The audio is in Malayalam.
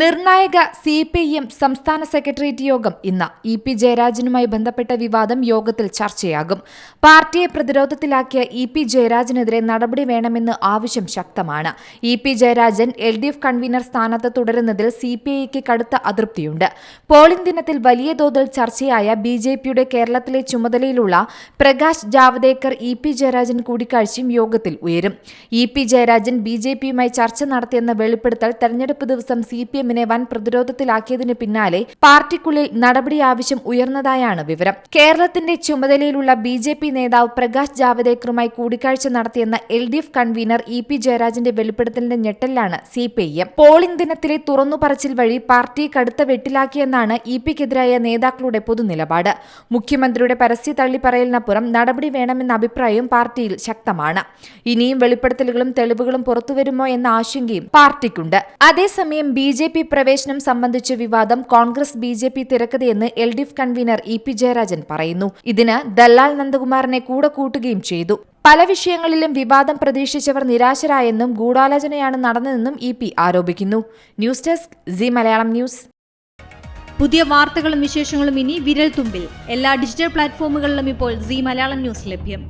നിർണായക സി പി എം സംസ്ഥാന സെക്രട്ടേറിയറ്റ് യോഗം ഇന്ന് ഇ പി ജയരാജനുമായി ബന്ധപ്പെട്ട വിവാദം യോഗത്തിൽ ചർച്ചയാകും. പാർട്ടിയെ പ്രതിരോധത്തിലാക്കിയ ഇ പി ജയരാജനെതിരെ നടപടി വേണമെന്ന് ആവശ്യം ശക്തമാണ്. E P Jayarajan L D F convenor സ്ഥാനത്ത് തുടരുന്നതിൽ സി പി ഐക്ക് കടുത്ത അതൃപ്തിയുണ്ട്. പോളിംഗ് ദിനത്തിൽ വലിയ തോതിൽ ചർച്ചയായ ബി ജെ പിയുടെ കേരളത്തിലെ ചുമതലയിലുള്ള പ്രകാശ് ജാവദേക്കർ ഇ പി ജയരാജൻ കൂടിക്കാഴ്ചയും യോഗത്തിൽ ഉയരും. E P Jayarajan B J പിയുമായി ചർച്ച നടത്തിയെന്ന വെളിപ്പെടുത്തൽ തെരഞ്ഞെടുപ്പ് ദിവസം സി പി എമ്മിനെ വൻ പ്രതിരോധത്തിലാക്കിയതിന് പിന്നാലെ പാർട്ടിക്കുള്ളിൽ നടപടി ആവശ്യം ഉയർന്നതായാണ് വിവരം. കേരളത്തിന്റെ ചുമതലയിലുള്ള ബി ജെ പി നേതാവ് പ്രകാശ് ജാവദേക്കറുമായി കൂടിക്കാഴ്ച നടത്തിയെന്ന L D F convenor E P ജയരാജന്റെ വെളിപ്പെടുത്തലിന്റെ ഞെട്ടലിലാണ് C P I M. Polling ദിനത്തിലെ തുറന്നുപറച്ചിൽ വഴി പാർട്ടിയെ കടുത്ത വെട്ടിലാക്കിയെന്നാണ് ഇ പിക്കെതിരായ നേതാക്കളുടെ പൊതുനിലപാട്. മുഖ്യമന്ത്രിയുടെ പരസ്യ തള്ളിപ്പറയലിനപ്പുറം നടപടി വേണമെന്ന അഭിപ്രായവും പാർട്ടിയിൽ ശക്തമാണ്. ഇനിയും വെളിപ്പെടുത്തലുകളും തെളിവുകളും പുറത്തുവരുമോ എന്ന ആശങ്കയും പാർട്ടിക്കുണ്ട്. അതേസമയം ബി ജെ പി പ്രവേശനം സംബന്ധിച്ച വിവാദം Congress B J P തിരക്കഥയെന്ന് L D F convenor E P Jayarajan പറയുന്നു. ഇതിന് ദല്ലാൽ നന്ദകുമാറിനെ കൂടെ കൂട്ടുകയും ചെയ്തു. പല വിഷയങ്ങളിലും വിവാദം പ്രതീക്ഷിച്ചവർ നിരാശരായെന്നും ഗൂഢാലോചനയാണ് നടന്നതെന്നും ഇ പി ആരോപിക്കുന്നു. News desk G Malayalam news. പുതിയ വാർത്തകളും വിശേഷങ്ങളും ഇനി വിരൽ തുമ്പിൽ. എല്ലാ ഡിജിറ്റൽ പ്ലാറ്റ്ഫോമുകളിലും ഇപ്പോൾ സി മലയാളം ന്യൂസ് ലഭ്യം.